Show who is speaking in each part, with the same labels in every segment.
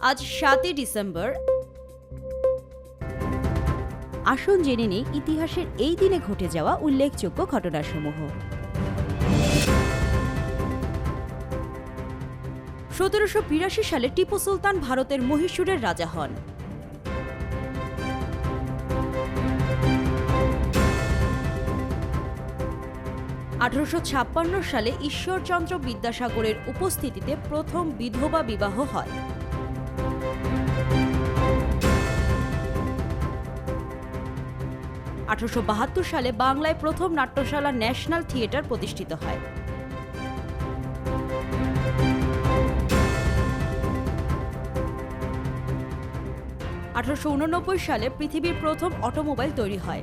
Speaker 1: আজ সাতই ডিসেম্বর। আসন জেনে নেই ইতিহাসের এই দিনে ঘটে যাওয়া উল্লেখযোগ্য ঘটনাসমূহ। সতেরোশো বিরাশি সালে টিপু সুলতান ভারতের মহীশূরের রাজা হন। আঠারোশো ছাপ্পান্ন সালে ঈশ্বরচন্দ্র বিদ্যাসাগরের উপস্থিতিতে প্রথম বিধবা বিবাহ হয়। আঠারোশো বাহাত্তর সালে বাংলায় প্রথম নাট্যশালা ন্যাশনাল থিয়েটার প্রতিষ্ঠিত হয়। আঠারোশো উননব্বই সালে পৃথিবীর প্রথম অটোমোবাইল তৈরি হয়।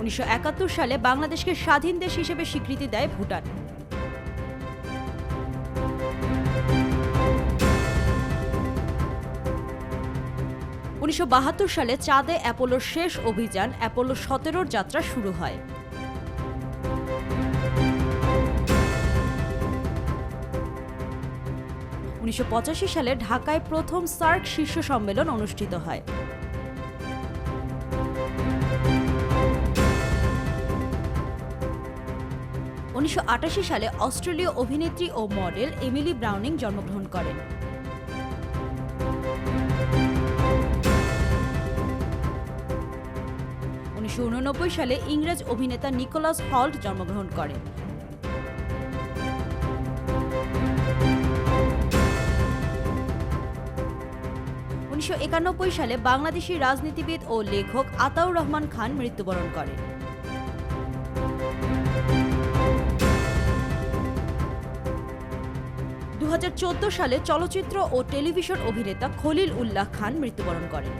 Speaker 1: উনিশশো একাত্তর সালে বাংলাদেশকে স্বাধীন দেশ হিসেবে স্বীকৃতি দেয় ভুটান। উনিশশো বাহাত্তর সালে চাঁদে অ্যাপোলোর শেষ অভিযান অ্যাপোলো সতেরোর যাত্রা শুরু হয়। উনিশশো পঁচাশি সালে ঢাকায় প্রথম সার্ক শীর্ষ সম্মেলন অনুষ্ঠিত হয়। উনিশশো আটাশি সালে অস্ট্রেলীয় অভিনেত্রী ও মডেল এমিলি ব্রাউনিং জন্মগ্রহণ করেন। উনিশশো উননব্বই সালে ইংরেজ অভিনেতা নিকোলাস হল্ট জন্মগ্রহণ করেন। উনিশশো একানব্বই সালে বাংলাদেশি রাজনীতিবিদ ও লেখক আতাউর রহমান খান মৃত্যুবরণ করেন। দু হাজার চোদ্দ সালে চলচ্চিত্র ও টেলিভিশন অভিনেতা খলিল উল্লাহ খান মৃত্যুবরণ করেন।